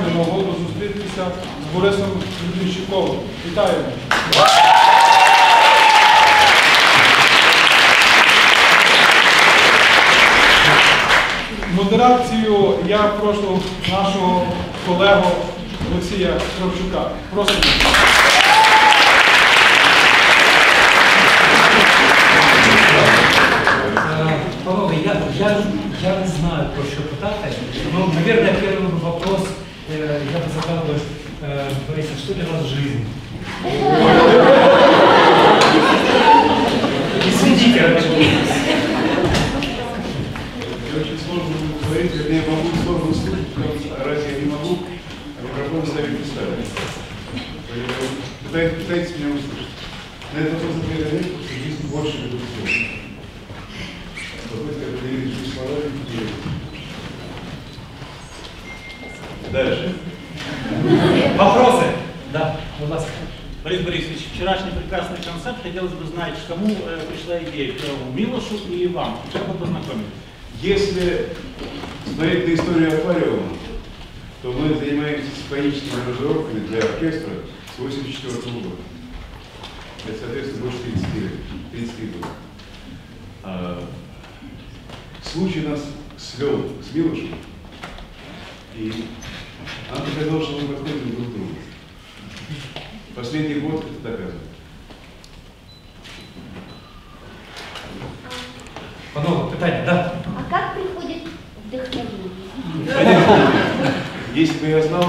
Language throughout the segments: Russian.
унікальну нагоду зустрітися з Борисом Людвійчуковим. Вітаємо! Модерацію я прошу нашого колегу Олексія Кравчука. Просимо. Э, Павел, я, я, я не знаю, про що питати. Ну, наверное, первый вопрос э, я бы задал бы, э, Борис, что для вас жизнь? Не следите, очень сложно говорить, вернее, могу сложно слушать, раз я не могу, а микрофон ставить не. Поэтому пытайтесь, меня услышать. На этот вопрос ответа жизнь больше люблю всего. Попытка определить жизнь словами Дальше. Вопросы? Да, ласка. Борис Борисович, вчерашний прекрасный концерт. Хотелось бы знать, кому э, пришла идея? Первому Милошу и вам? Как вы познакомились? Если смотреть на историю аквариума, то мы занимаемся симфоническими аранжировками для оркестра с 84 года. Это, соответственно, больше 30 лет. 30 лет. А, случай нас свел с Милошем, и она показала, что мы подходим друг к другу. Последний год это доказывает. Панове, питання, да. А как приходит вдохновение? Если бы я знал,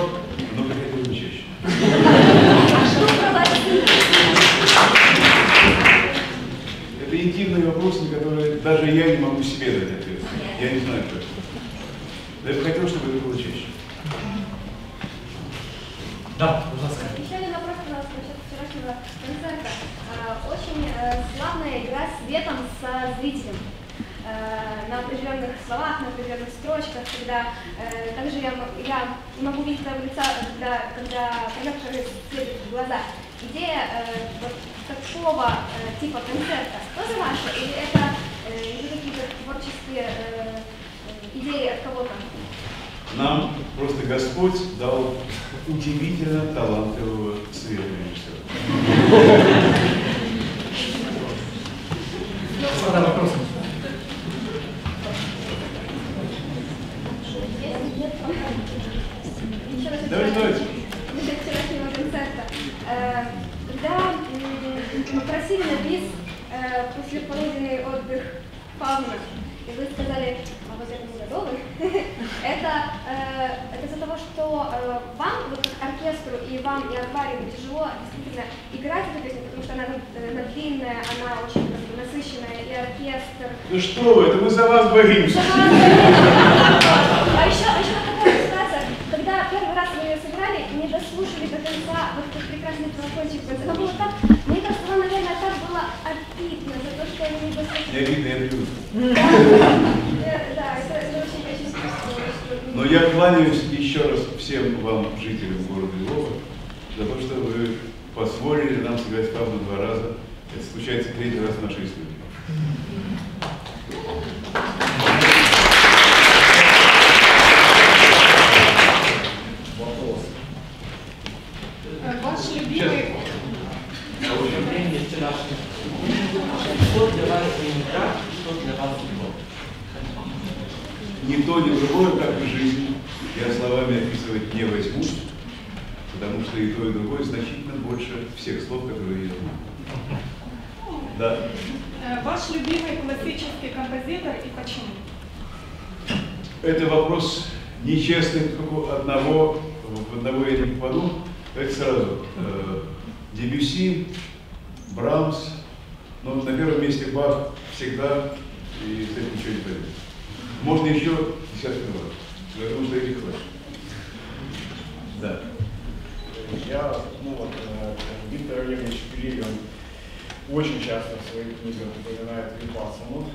оно приходило бы чаще. А что проводить? Это интимный вопрос, на который даже я не могу себе дать ответ. Я не знаю, как. Но я бы хотел, чтобы это было чаще. Да, будь ласка. Еще один вопрос у нас насчет вчерашнего концерта. А, Очень э, славная игра зрителем. Э, На определенных словах, на определенных строчках, когда э, также я, я могу видеть твоего лица, когда, когда прожектор светит в глаза. Идея э, вот такого э, типа концерта тоже ваша? Или это э, какие-то творческие э, э, идеи от кого-то? Нам просто Господь дал удивительно талантливого светорежиссера. Господа, вопросы? Давайте. насчет вчерашнего концерта. Э, Когда мы просили на бис э, после полуденный отдых фауна, и вы сказали, а вот это мы готовы, это, э, это из-за того, что э, вам, вот как оркестру, и вам, и аквариуму тяжело действительно играть эту песню, потому что она, э, она длинная, она очень как бы, насыщенная, и оркестр, Ну что вы, это мы за вас боимся. а еще, а еще такая ситуация, когда первый раз вы ее сыграли, не дослушали до конца вот этот прекрасный колокольчик. Это было так, мне кажется, вам, наверное, так было обидно за то, что они не дослушали. Не обидно, я плюс. Э, Да, это, это очень, очень чувствую, что- Но я кланяюсь еще раз всем вам, жителям города Львова, за то, что вы позволили нам сыграть фавну два раза. Это случается третий раз в нашей истории. Ваш любимый Времени вчерашнего. Что для вас игра, что для вас футбол? Ни то, ни другое, как и жизнь, я словами описывать не возьму, потому что и то, и другое значительно больше всех слов, которые я знаю. Да. э, ваш любимый классический композитор и почему? Это вопрос нечестный, только одного, в одного я не попаду. Это сразу. Э, Дебюси, Брамс, но на первом месте Бах всегда, и с этим ничего не пойдет. Можно еще десятки раз. Я думаю, что этих хватит. Да. Я, ну вот, э, Виктор Олегович Пелевин очень часто в своих книгах упоминает Випассану.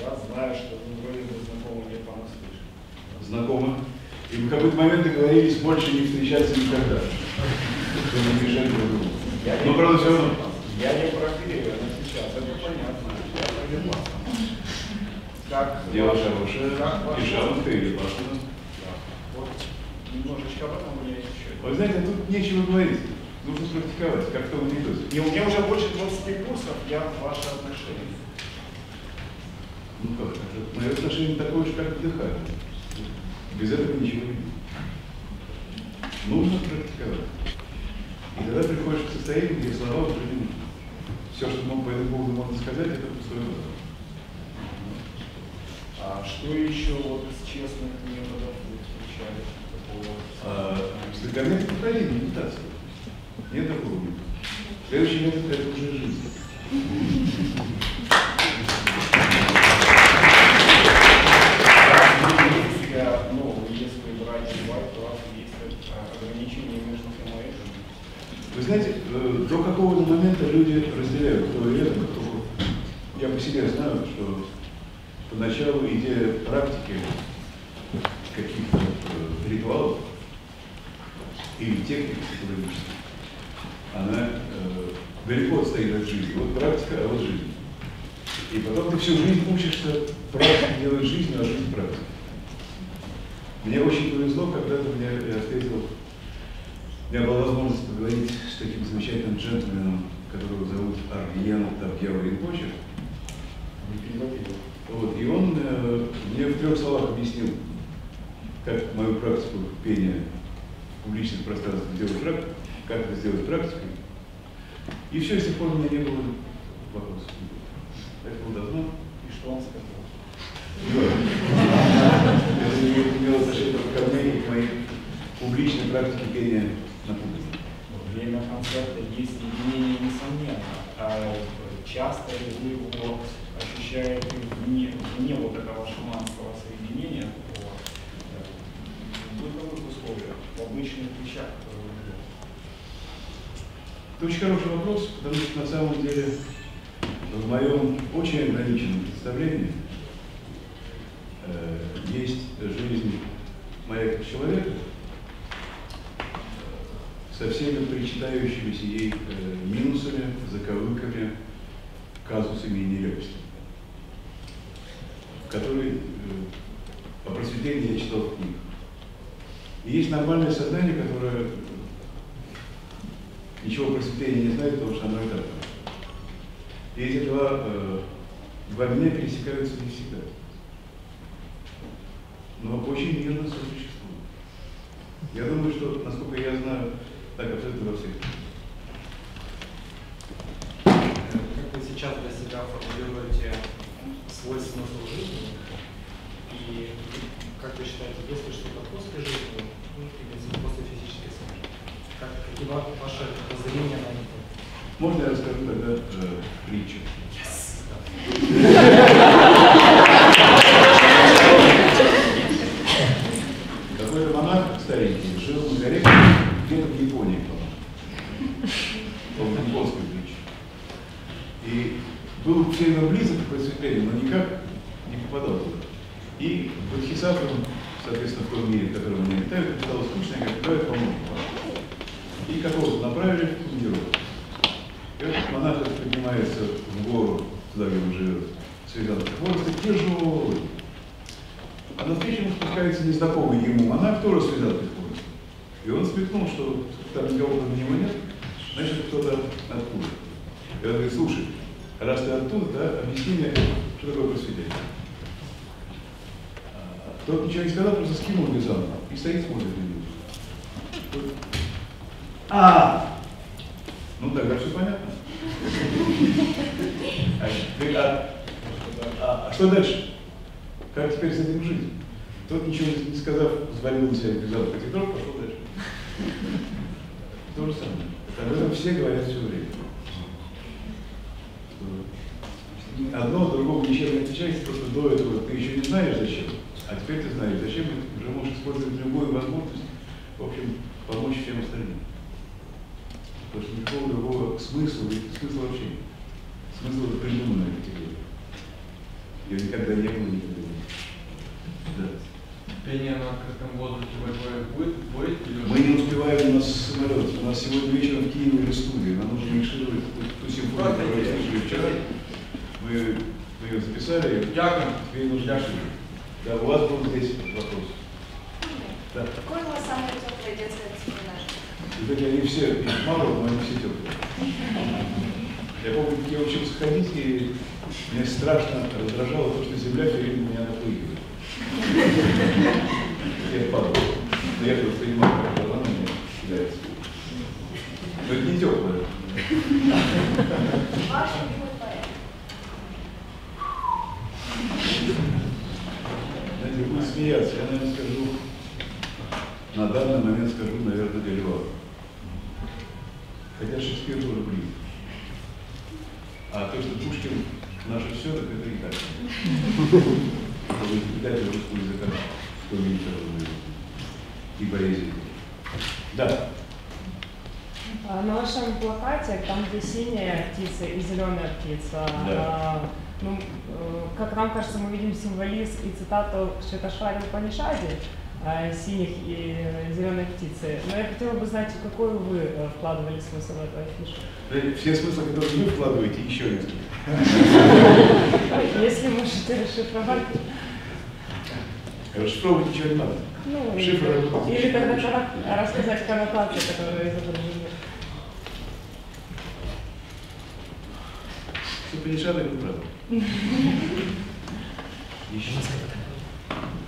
Я знаю, что вы вроде бы знакомы не понаслышке. Знакомы. И в какой-то момент договорились больше не встречаться никогда. Чтобы не мешать друг другу. Но, правда, все равно. Я не про период, а сейчас, это понятно. Я про Випассану. Как Дело хорошее, и шаманское, и випассана. Да. Вот немножечко об этом у меня есть еще. Вы знаете, тут нечего говорить. Нужно практиковать, как в том анекдоте. Не, у меня уже больше 20 курсов, я в ваше отношение. Ну как, это мое отношение такое же, как дыхание. Без этого ничего не будет. Нужно практиковать. И тогда приходишь к состоянию, где слова уже не нужны. Все, что мог по этому поводу можно сказать, это пустое воздух. А что еще вот из честных методов вы встречали? А, Высокомерие повторение, медитация. Нет такого метода. Следующий метод это уже жизнь. Если, ну, если брать бывает, то у вас есть э, ограничения между тем и этим. Вы знаете, э, до какого-то момента люди разделяют, кто верит, а кто против. Я по себе знаю, что поначалу идея практики каких-то э, ритуалов или техник психологических, она э, далеко отстоит от жизни. Вот практика, а вот жизнь. И потом ты всю жизнь учишься практику делать жизнь, а жизнь практикой. Мне очень повезло, когда-то меня я встретил у меня была возможность поговорить с таким замечательным джентльменом, которого зовут Арьен Тавгева Ринпоче. Вот, и он э, мне в трех словах объяснил, как мою практику пения в публичных пространствах сделать практикой, как это сделать практикой. И все, с тех пор у меня не было вопросов. Это было давно. Что он сказал? Это не имело отношения ко мне и к моей публичной практике пения на публике. Время концерта есть единение, несомненно. А часто ли вы его ощущаете вне, вне вот этого шаманского соединения, в бытовых условиях, в обычных вещах, которые вы делаете? Это очень хороший вопрос, потому что на самом деле в моем очень ограниченном представлении э, есть жизнь как человека э, со всеми причитающимися ей э, минусами, заковыками, казусами и нелепостями, которые э, о просветлении я читал в книгах. И есть нормальное сознание, которое ничего просветления не знает, потому что оно и так. И эти два, э, два меня пересекаются не всегда. Но очень мирно сосуществуют. Я думаю, что, насколько я знаю, так абсолютно во всех. Как вы сейчас для себя формулируете свой смысл жизни? И как вы считаете, есть ли что-то после жизни, ну, или после физической смерти? Как, какие ва- ваши воззрения на это? Можно я расскажу тогда э, притчу? Какой-то монах старенький жил на горе, где-то в Японии, по-моему. по японской притче. И был все равно близок к просветлению, но никак не попадал туда. И Бодхисаттва, соответственно, в том мире, в котором они летают, стало скучно, и говорят, давай поможем. И какого-то направили в командировку. И этот монах этот поднимается в гору, туда, где он живет, связанный хвост, и тяжелый. А на встречу ему спускается незнакомый ему монах, тоже связанный хвост. И он смекнул, что там никого кроме него нет, значит, кто-то откуда. И он говорит, слушай, раз ты оттуда, да, объясни мне, что такое просветление. А Тот ничего не сказал, просто скинул вязанку и стоит, смотрит на него. А, ну тогда все понятно. А, а- что дальше? Как теперь с этим жить? Тот ничего не сказав, взвалил на себя вязал котелок, пошел дальше. То же самое. Об этом все говорят все время. Одно от другого ничем не отличается, просто до этого ты еще не знаешь зачем, а теперь ты знаешь зачем, и уже можешь использовать любую возможность, в общем, помочь всем остальным. Потому что никакого другого смысла, смысла вообще нет. Смысл это придуманная категория. Ее никогда не было, никогда не было. Да. выступление на открытом воздухе во Львове будет? будет или Мы не успеваем, у нас самолет. У нас сегодня вечером в Киеве или студии. Нам нужно микшировать ту, ту симфонию, которую мы слышали вчера. Мы, мы ее записали. Дякую. Теперь нужно микшировать. Да, у вас был здесь вопрос. Да. Какое у вас самое теплое детское воспоминание? Вот эти они все, мало, но они все теплые. Я помню, как я учился ходить, и мне страшно раздражало то, что земля все время меня напрыгивает. Я падал. Но я просто понимаю, как она меня кидается. Но это не теплое. Ваш любимый поэт? Знаете, буду смеяться, я, наверное, скажу, на данный момент скажу, наверное, Делева. Хотя Шекспир тоже близко. То, что Пушкин наше все, так это и так. Чтобы избегать русского языка, что разумеется. И поэзии. Да. А, На вашем плакате, там где синяя птица и зеленая птица, Да. а, ну, э, как нам кажется, мы видим символизм и цитату Шветошвари Панишади синих и зеленой птицы. Но я хотела бы знать, какой вы э, вкладывали смысл в эту афишу. Все смыслы, которые вы вкладываете, еще несколько. Если можете расшифровать. Расшифровывать ничего не надо. Ну, Шифр или, тогда рассказать коннотации, которые изображены. Все Панишада это правда. Еще.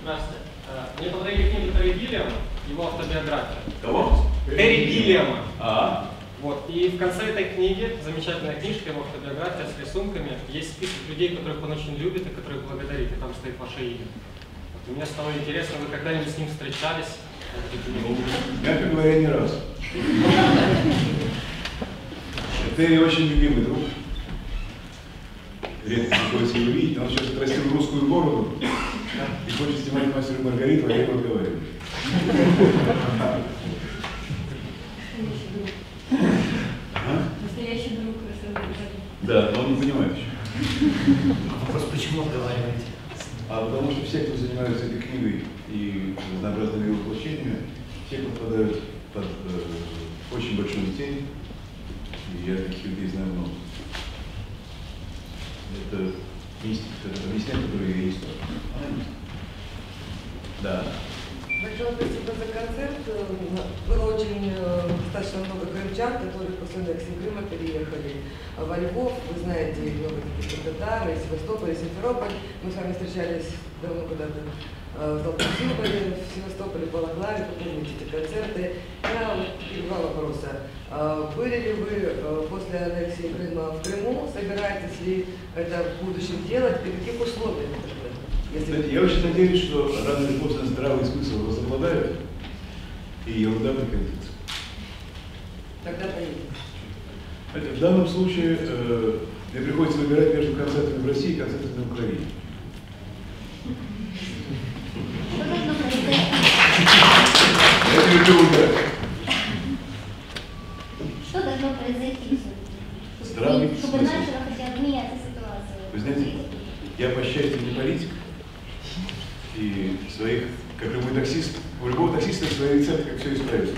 Здравствуйте. Мне подарили книгу Терри Гиллиама, его автобиография. Кого? Терри Гиллиама. А, Вот. И в конце этой книги, замечательная книжка, его автобиография с рисунками, есть список людей, которых он очень любит и которых благодарит, и там стоит ваше имя. Вот. И мне стало интересно, вы когда-нибудь с ним встречались? мягко говоря, не раз. Терри очень любимый друг. Редко приходится его видеть, он сейчас отрастил русскую бороду и хочет снимать мастера и Маргариту, а я его отговариваю. Настоящий друг. Да, но он не понимает еще. Вопрос, почему обговариваете? А потому что все, кто занимаются этой книгой и разнообразными воплощениями, все попадают под э, очень большую тень, и я таких людей знаю много. Это мистика, это объяснять, которую я не знаю. Она мистика. Да. Большое спасибо за концерт. Э, Было очень э, достаточно много крымчан, которые после аннексии Крыма переехали во Львов. Вы знаете, много таких татар, и Севастополь, и Симферополь. Мы с вами встречались давно когда-то в Золотом Символе, в Севастополе, Балаклаве, помните эти концерты. Я два вопроса. А Были ли вы э, после аннексии Крыма в Крыму? Собираетесь ли это в будущем делать? При каких условиях это будет? Я очень надеюсь, что рано или поздно здравый смысл возобладает, и ерунда прекратится. Тогда. Знаете, В данном случае э, мне приходится выбирать между концертами в России и концертами в Украине. Что должно произойти? Я не люблю выбирать. Что должно произойти? Здравый Чтобы смысл. начала хотя бы меняться ситуация. Вы знаете, я, по счастью, не политик, и своих, как любой таксист, у любого таксиста свои рецепты, как все исправить.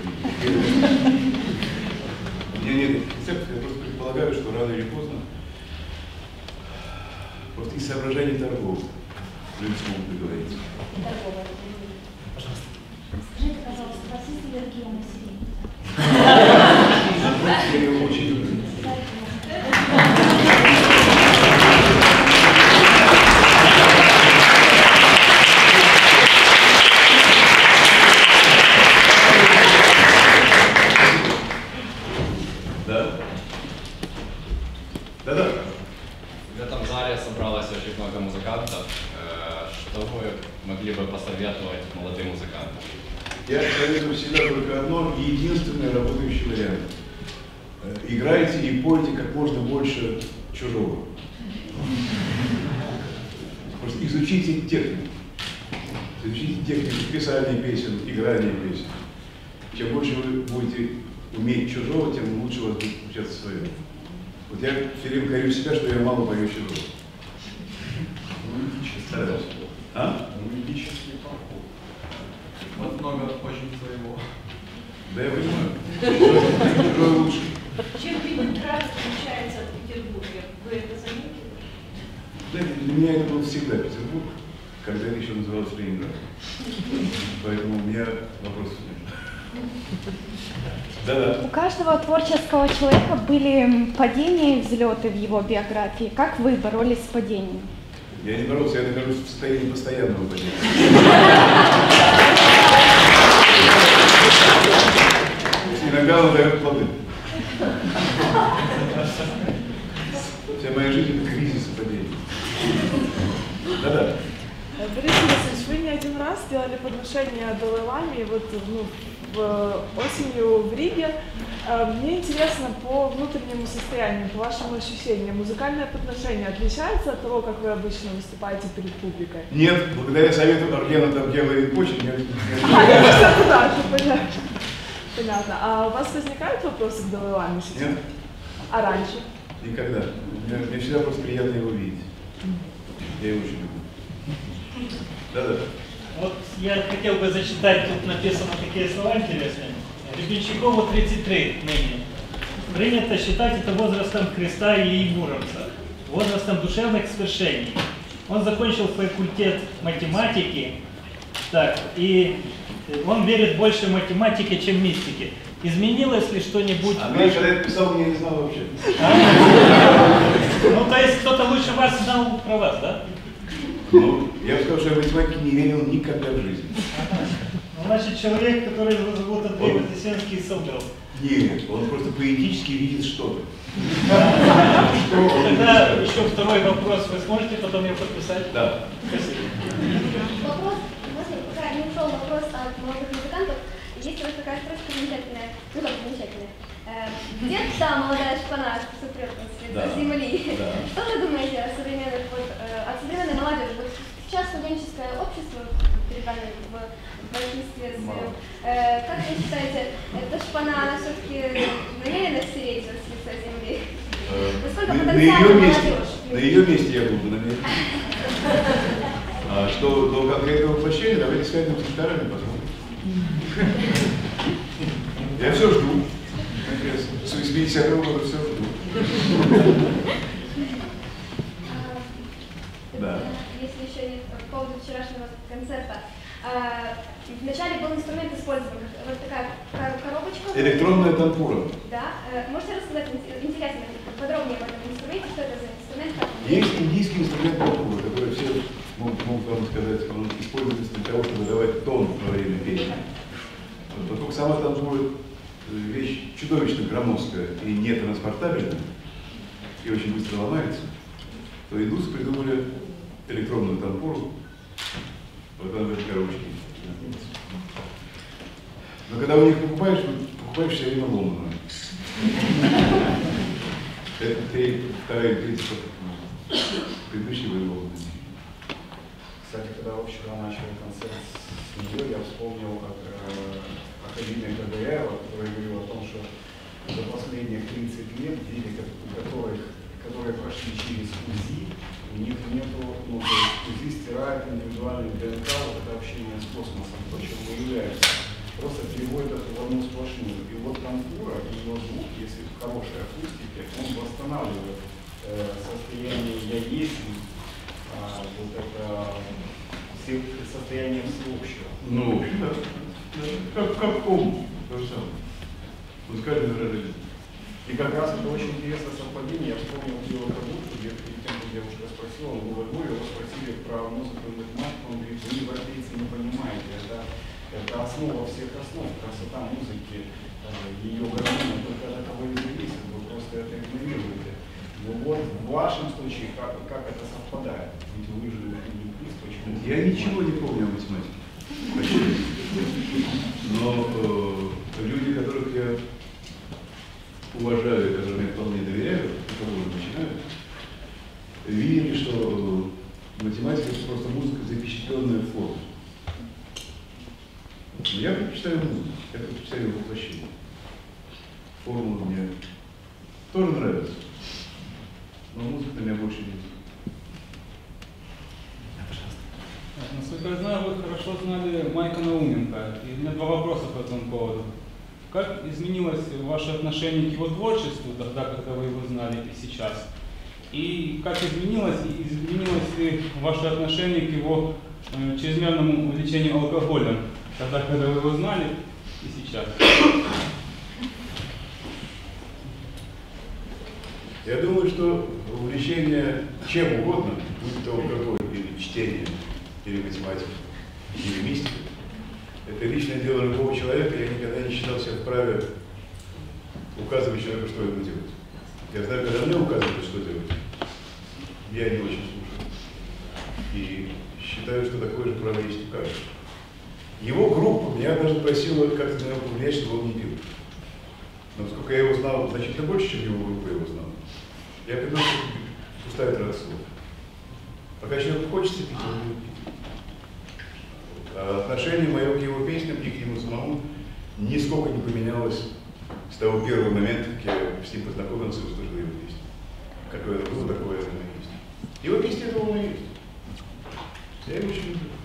У меня нет этих рецептов, я просто предполагаю, что рано или поздно, просто из соображений торговли, люди смогут договориться. Торговая. Скажите, пожалуйста, у вас есть аллергия на чужого. Просто изучите технику. Изучите технику писания песен, играния песен. Чем больше вы будете уметь чужого, тем лучше у вас будет получаться свое. Вот я все время корю себя, что я мало пою чужого. Стараюсь. А? Мистический поход. Вот много очень своего. Да я понимаю. Чужой лучше. Чем ты не нравится? Меня это был всегда Петербург, когда это еще называлось Ленинград. Поэтому у меня вопрос. Да-да. У каждого творческого человека были падения и взлеты в его биографии. Как вы боролись с падениями? Я не боролся, я нахожусь в состоянии постоянного падения. Иногда он дает плоды. Вся моя жизнь это кризис и падение. Да-да. Борис Борисович, вы не один раз делали подношение Далай-Ламе, вот ну, в, осенью в Риге. Э, Мне интересно по внутреннему состоянию, по вашим ощущениям, музыкальное подношение отличается от того, как вы обычно выступаете перед публикой? Нет, благодаря совету Аргена Тавгела и Почин я... А, понятно. Понятно. А у вас возникают вопросы к Далай-Ламе сейчас? Нет, А раньше? Никогда. Мне, мне всегда просто приятно его видеть. Я его очень люблю. Да-да. Вот я хотел бы зачитать, тут написано такие слова интересные. Ребенщикову 33 ныне. Принято считать это возрастом Христа и Муромца, возрастом душевных свершений. Он закончил факультет математики, так, и он верит больше в математике, чем мистике. Изменилось ли что-нибудь? А в мне, вашем- когда я писал, меня не знал вообще. Ну, то есть кто-то лучше вас знал про вас, да? Ну, я бы сказал, что я в математике не верил никогда в жизни. Ну, Значит, человек, который его зовут Андрей Вознесенский, солгал. Нет, он просто поэтически видит что-то. Тогда еще второй вопрос. Вы сможете потом ее подписать? Да. Спасибо. Вопрос, можно, пока не ушел вопрос от молодых вас такая строчка замечательная, ну как замечательная. Э, та молодая шпана, что сопрет нас с лица Да. земли? Да. Что вы думаете о современных, вот, э, о современной молодежи? Вот сейчас студенческое общество перед вами в большинстве своем. Э, Как вы считаете, эта шпана, она все-таки намерена стереть с лица земли? Э, Насколько На, на ее месте, молодежь? на ее месте я был бы намерен. А что до конкретного воплощения, давайте с гитарами, посмотрим. Я все жду. С 80-го года все жду. Да. Если еще по поводу вчерашнего концерта. А, Вначале был инструмент использован, вот такая кор- коробочка. Электронная тампура. Да. Э, Можете рассказать ин- интересно, подробнее об этом инструменте, что это за инструмент? Есть индийский инструмент тампура, который все могут, могут вам сказать, он используется для того, чтобы давать тон во время пения. Вот Поскольку сама тампура э, вещь чудовищно громоздкая и нетранспортабельная, и очень быстро ломается, то индусы придумали электронную тампуру, вот она в коробочке. Но когда у них покупаешь, покупаешь все время ломаную. Это три, вторая, третья, предыдущий вывод. Кстати, когда вчера начали концерт с нее, я вспомнил как, э, Академию Гагаяева, который говорил о том, что за последние 30 лет дети, которых, которые прошли через УЗИ, у них нету, ну, то есть УЗИ стирает индивидуальный ДНК, вот это общение с космосом, то, чем мы являемся. Просто переводит это в одну сплошную. И вот контура, ее звук, если в хорошей акустике, он восстанавливает э, состояние «я есть», а, вот это все состояние всеобщего. Ну. Как, как же самое. Музыкальное выражение. И как раз это очень интересное совпадение. Я вспомнил Гео Кабуцу, где перед тем, как девушка спросила, он был во Львове, его спросили про музыку и математику, он говорит, вы, европейцы, не понимаете, это, это основа всех основ, красота музыки, э, ее гармония, только от этого и зависит, вы просто это игнорируете. Ну вот в вашем случае как, как это совпадает? Ведь вы же лингвист, почему? Я ничего не помню о математике. Но э, люди, которых я уважаю, которым я вполне доверяю, которые уже начинают, видели, что математика это просто музыка, запечатленная в форму. Я предпочитаю музыку, я предпочитаю воплощение. Формула мне тоже нравится. Но музыка на меня больше не Насколько я знаю, вы хорошо знали Майка Науменко. И у меня два вопроса по этому поводу. как изменилось ваше отношение к его творчеству тогда, когда вы его знали, и сейчас? И как изменилось, изменилось ли ваше отношение к его э, чрезмерному увлечению алкоголем, тогда, когда вы его знали, и сейчас? Я думаю, что увлечение чем угодно, будь то алкоголь или чтение, или математика, или мистика, это личное дело любого человека, я никогда не считал себя вправе указывать человеку, что ему делать. Я знаю, когда мне указывают, что делать, я не очень слушаю. И считаю, что такое же право есть у каждого. Его группа меня даже просила как-то на него повлиять, чтобы он не пил. Но поскольку я его знал значительно больше, чем его группа его знала, я что пустая трата слов. Пока человеку хочется пить, он будет пить. А отношение мое к его песням и к нему самому нисколько не поменялось с того первого момента, как я с ним познакомился и услышал его песни. Какое это было, такое оно и есть. Его песни это он и есть. Я его очень люблю.